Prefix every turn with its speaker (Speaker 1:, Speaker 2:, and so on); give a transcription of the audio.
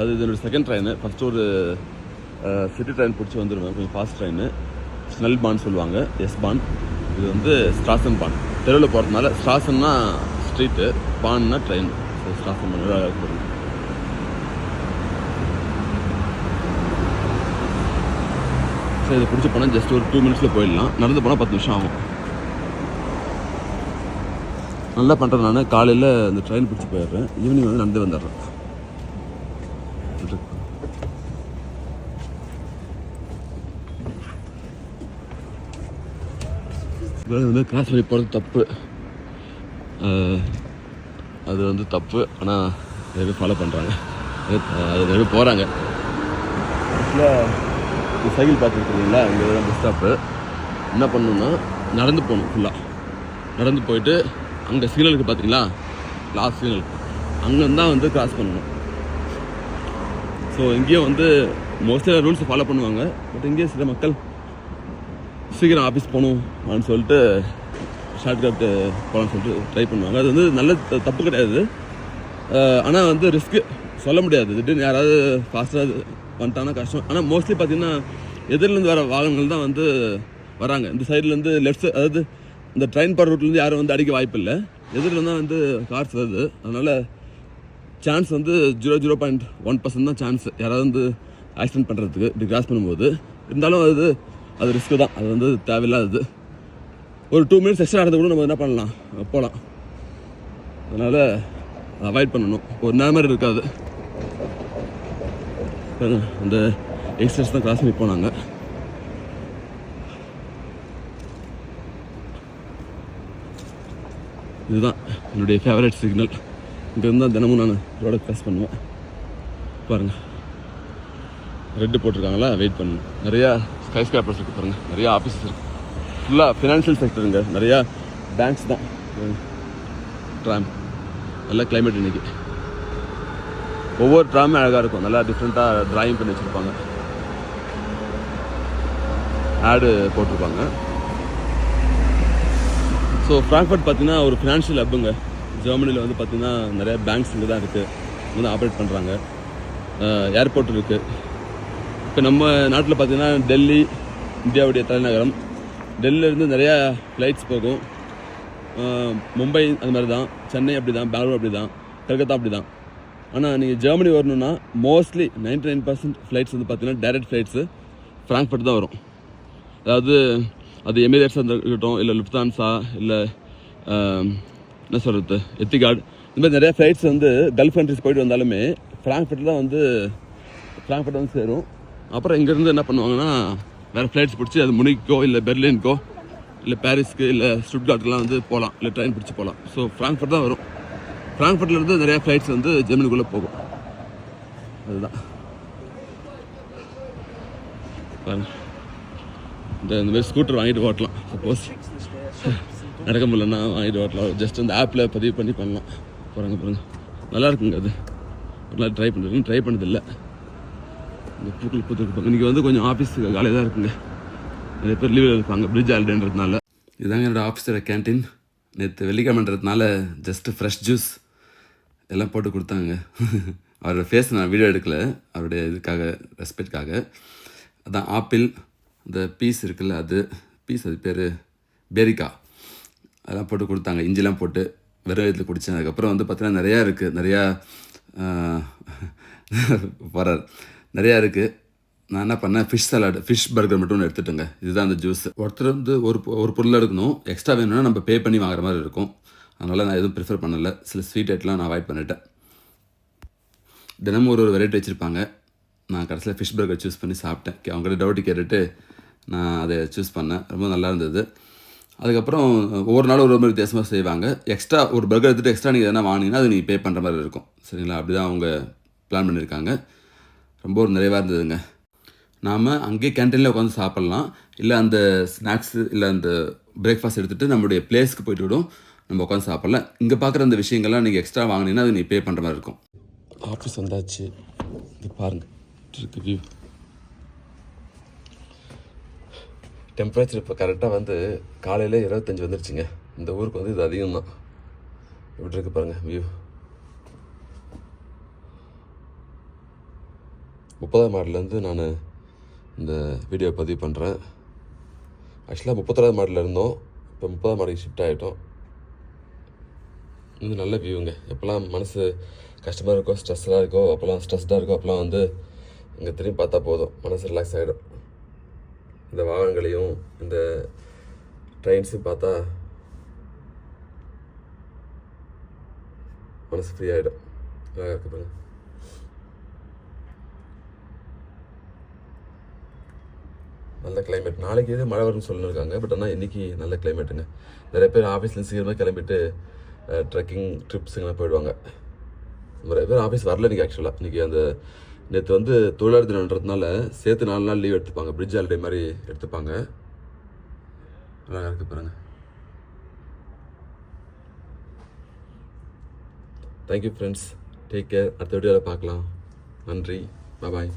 Speaker 1: அது என்னோட second train first ஒரு சிட்டி ட்ரெயின் பிடிச்சி வந்துடுவேன் கொஞ்சம் ஃபாஸ்ட் ட்ரெயின் ஸ்னெல் பான் சொல்லுவாங்க எஸ் பான் இது வந்து ஸ்ட்ராசன் பான் தெருவில் போகிறதுனால ஸ்ட்ராசன்னா ஸ்ட்ரீட்டு பான்னா ட்ரெயின் ஸோ ஸ்ட்ராசன் பான் போகிறேன் ஸோ இதை பிடிச்சி போனால் ஜஸ்ட் ஒரு டூ மினிட்ஸில் போயிடலாம். நடந்து போனால் பத்து நிமிஷம் ஆகும். நல்லா பண்ணுறேன் நான் காலையில் அந்த ட்ரெயின் பிடிச்சி போயிடுறேன். ஈவினிங் வந்து நடந்து வந்துடுறேன். வந்து கிராஸ் பண்ணி போகிறது தப்பு. அது வந்து தப்பு. ஆனால் நிறைய பேர் ஃபாலோ பண்ணுறாங்க அது நிறைய பேர் போகிறாங்க ஆக்சுவலாக சைக்கிள் பார்த்துருக்கீங்களா? இங்கே தான் பஸ் ஸ்டாப்பு என்ன பண்ணணுன்னா நடந்து போகணும் ஃபுல்லாக நடந்து போயிட்டு அங்கே சிக்னலுக்கு பார்த்தீங்களா லாஸ்ட் சிக்னல் அங்கே தான் வந்து கிராஸ் பண்ணணும். ஸோ இங்கேயும் வந்து மோஸ்ட்லி ரூல்ஸை ஃபாலோ பண்ணுவாங்க. பட் இங்கேயும் சில மக்கள் சீக்கிரம் ஆஃபீஸ் போகணும் அப்படின்னு சொல்லிட்டு ஷார்ட்கட்டு போகலான்னு சொல்லிட்டு ட்ரை பண்ணுவாங்க. அது வந்து நல்ல த- தப்பு கிடையாது. ஆனால் வந்து ரிஸ்க்கு சொல்ல முடியாது. திடீர்னு யாராவது ஃபாஸ்ட்டாக வந்துட்டாங்கன்னா கஷ்டம். ஆனால் மோஸ்ட்லி பார்த்தீங்கன்னா எதிரிலேருந்து வர வாகனங்கள் தான் வந்து வராங்க. இந்த சைட்லேருந்து லெஃப்ட் அதாவது இந்த ட்ரெயின் போகிற ரூட்லேருந்து யாரும் வந்து அடிக்க வாய்ப்பு இல்லை. எதிரில் தான் வந்து கார்ஸ் வருது. அதனால் சான்ஸ் வந்து zero zero point one percent தான் சான்ஸ் யாராவது வந்து ஆக்சிடென்ட் பண்ணுறதுக்கு இப்படி கிராஸ் பண்ணும்போது. இருந்தாலும் அது அது ரிஸ்க்கு தான். அது வந்து தேவையில்லாதது. ஒரு டூ மினிட்ஸ் எக்ஸ்ட்ரா நடந்து கூட நம்ம என்ன பண்ணலாம்? போகலாம் அதனால் அவாய்ட் பண்ணணும். ஒரு நேரம் மாதிரி இருக்காது. அந்த யங்ஸ்டர்ஸ் தான் கிளாஸ் பண்ணி போனாங்க. இதுதான் என்னுடைய ஃபேவரட் சிக்னல் இங்கேருந்து தான் தினமும் நான் ரோட கிராஸ் பண்ணுவேன். பாருங்கள் ரெட்டு போட்டிருக்காங்களா? வெயிட் பண்ணணும் நிறையா ஸ்கை ஸ்கிராப்பர்ஸ் இருக்குது பாருங்கள் நிறையா ஆஃபீஸஸ் இருக்குது ஃபுல்லாக ஃபினான்ஷியல் செக்டருங்க நிறையா பேங்க்ஸ் தான். ட்ராம் நல்லா கிளைமேட் இன்றைக்கி ஒவ்வொரு ட்ராமே அழகாக இருக்கும். நல்லா டிஃப்ரெண்ட்டாக ட்ராயிங் பண்ணி வச்சுருப்பாங்க. ஆடு போட்டிருப்பாங்க. ஸோ ஃப்ராங்க்ஃபர்ட் பார்த்தீங்கன்னா ஒரு ஃபினான்ஷியல் ஹப்புங்க ஜெர்மனியில் வந்து பார்த்திங்கன்னா நிறைய பேங்க்ஸ் இங்கே தான் இருக்குது வந்து ஆப்ரேட் பண்ணுறாங்க ஏர்போர்ட் இருக்குது இப்போ நம்ம நாட்டில் பார்த்தீங்கன்னா டெல்லி இந்தியாவுடைய தலைநகரம். டெல்லியிலேருந்து நிறையா ஃப்ளைட்ஸ் போகும். மும்பை அது மாதிரி தான் சென்னை அப்படி தான் பெங்களூர் அப்படி தான் கல்கத்தா அப்படி தான் ஆனால் நீங்கள் ஜெர்மனி வரணும்னா mostly ninety nine percent flights வந்து பார்த்தீங்கன்னா டைரக்ட் ஃப்ளைட்ஸு ஃப்ராங்க்ஃபர்ட் தான் வரும். அதாவது அது எமிரேட்ஸாக இருக்கட்டும் இல்லை லுப்தான்ஸா இல்லை என்ன சொல்கிறது எத்திகாட் இந்த மாதிரி நிறையா ஃப்ளைட்ஸ் வந்து கல்ஃப் கண்ட்ரிஸ் போயிட்டு வந்தாலுமே ஃப்ராங்க்ஃபர்ட் தான் வந்து ஃப்ராங்க்ஃபர்ட் வந்து சேரும். அப்புறம் இங்கேருந்து என்ன பண்ணுவாங்கன்னா வேறு ஃப்ளைட்ஸ் பிடிச்சி அது முனிக்கோ இல்லை பெர்லின்க்கோ இல்லை பாரிஸ்க்கு இல்லை ஸ்டுட்கார்ட்லாம் வந்து போகலாம் இல்லை ட்ரெயின் பிடிச்சி போகலாம் ஸோ ஃப்ராங்க்ஃபர்ட் தான் வரும். ஃப்ராங்க்ஃபர்ட்லேருந்து நிறையா ஃப்ளைட்ஸ் வந்து ஜெர்மனிக்குள்ளே போகும். அதுதான். இந்த இந்த மாதிரி ஸ்கூட்டர் வாங்கிட்டு ஓட்டலாம் சப்போஸ் நடக்க முடியலன்னா வாங்கிட்டு ஓட்டலாம். ஜஸ்ட் அந்த ஆப்பில் பதிவு பண்ணி பண்ணலாம். போகிறாங்க பாருங்கள் நல்லா இருக்குங்க அது. ஒரு நாள் ட்ரை பண்ணுறேன் ட்ரை பண்ணதில்லை. இந்த பூக்கள் பூத்துருப்பாங்க இன்றைக்கி வந்து கொஞ்சம் ஆஃபீஸ் காலையில் தான் இருக்குங்க. நிறைய பேர் லீவில் இருப்பாங்க பிரிட்ஜ் ஹாலிடேன்றதுனால இதாங்க என்னோடய ஆஃபீஸோட கேன்டீன் நேற்று வெள்ளிக்கிழமைன்றதுனால ஜஸ்ட்டு ஃப்ரெஷ் ஜூஸ் எல்லாம் போட்டு கொடுத்தாங்க. அவரோட ஃபேஸ் நான் வீடியோ எடுக்கல. அவருடைய இதுக்காக ரெஸ்பெக்ட்காக அதான் ஆப்பிள் இந்த பீஸ் இருக்குல்ல அது. பீஸ் அது பேர் பேரிக்கா அதெல்லாம் போட்டு கொடுத்தாங்க. இஞ்சிலாம் போட்டு வெறும் இதில் குடித்தேன் அதுக்கப்புறம் வந்து பார்த்திங்கன்னா நிறையா இருக்குது நிறையா வரார் நிறையா இருக்குது நான் என்ன பண்ணேன்? ஃபிஷ் சலாட் ஃபிஷ் பர்கர் மட்டும் ஒன்று எடுத்துட்டேங்க. இதுதான் அந்த ஜூஸ் ஒருத்தர் வந்து ஒரு பொ- ஒரு பொருள் எடுக்கணும். எக்ஸ்ட்ரா வேணும்னா நம்ம பே பண்ணி வாங்குற மாதிரி இருக்கும். அதனால் நான் எதுவும் ப்ரிஃபர் பண்ணலை. சில ஸ்வீட் ஐட்டெலாம் நான் அவாய்ட் பண்ணிட்டேன். தினமும் ஒரு ஒரு வெரைட்டி வச்சுருப்பாங்க. நான் கடைசியில் ஃபிஷ் பர்கர் சூஸ் பண்ணி சாப்பிட்டேன். அவங்ககிட்ட டவுட்டு கேட்டுட்டு நான் அதை சூஸ் பண்ணேன். ரொம்ப நல்லா இருந்தது. அதுக்கப்புறம் ஒவ்வொரு நாளும் ஒரு ஒரு மாதிரி வித்தியாசமாக செய்வாங்க. எக்ஸ்ட்ரா ஒரு பர்கர் எடுத்துகிட்டு எக்ஸ்ட்ரா நீங்கள் எதனா வாங்கினீங்கன்னா அது நீங்கள் பே பண்ணுற மாதிரி இருக்கும். சரிங்களா? அப்படி தான் அவங்க பிளான் பண்ணியிருக்காங்க ரொம்ப ஒரு நிறைவாக இருந்ததுங்க. நாம் அங்கேயே கேன்டீனில் உட்காந்து சாப்பிட்லாம். இல்லை அந்த ஸ்நாக்ஸு இல்லை அந்த பிரேக்ஃபாஸ்ட் எடுத்துகிட்டு நம்மளுடைய பிளேஸ்க்கு போயிட்டு விடும். நம்ம உட்காந்து சாப்பிட்லாம். இங்கே பார்க்குற அந்த விஷயங்கள்லாம் நீங்கள் எக்ஸ்ட்ரா வாங்கினீங்கன்னா அது நீ பே பண்ணுற மாதிரி இருக்கும். ஆஃபீஸ் வந்தாச்சு. இது பாருங்க. இருக்கு வியூ டெம்பரேச்சர் இப்போ கரெக்டாக வந்து காலையில் இருபத்தஞ்சி வந்துருச்சுங்க. இந்த ஊருக்கு வந்து இது அதிகம் தான் எப்படி இருக்கு பாருங்கள் வியூ முப்பதாம் மாடிலேருந்து நான் இந்த வீடியோ பதிவு பண்ணுறேன் ஆக்சுவலாக முப்பத்தாறாவது மாடலில் இருந்தோம். இப்போ முப்பதாம் மாடிக்கு ஷிஃப்ட் ஆகிட்டோம் இது நல்ல வியூங்க எப்போல்லாம் மனசு கஷ்டமாக இருக்கோ ஸ்ட்ரெஸ்ஸாக இருக்கோ அப்போல்லாம் ஸ்ட்ரெஸ்டாக இருக்கோ அப்போல்லாம் வந்து இங்கே திரும்பி பார்த்தா போதும். மனசு ரிலாக்ஸ் ஆகிடும் இந்த வாகனங்களையும் இந்த ட்ரெயின்ஸையும் பார்த்தா மனசு ஃப்ரீ ஆகிடும் அழகாக இருக்கு நல்ல கிளைமேட் நாளைக்கு எது மழை வரும்னு சொல்லியிருக்காங்க பட் ஆனால் இன்றைக்கி நல்ல கிளைமேட்டுங்க நிறைய பேர் ஆஃபீஸ்லேருந்து சீக்கிரமாக கிளம்பிட்டு ட்ரெக்கிங் ட்ரிப்ஸுங்கெல்லாம் போயிடுவாங்க. நிறைய பேர் ஆஃபீஸ் வரல இன்றைக்கி ஆக்சுவலாக இன்றைக்கி அந்த நேற்று வந்து தொழிலாளர் தினன்றதுனால சேர்த்து நாலு நாள் லீவ் எடுத்துப்பாங்க. பிரிட்ஜ் ஹாலிடே மாதிரி எடுத்துப்பாங்க. அழகாக இருக்கு பாருங்கள் தேங்க்யூ ஃப்ரெண்ட்ஸ் டேக் கேர் அடுத்த வீடியோவில் பார்க்கலாம். நன்றி. பாய்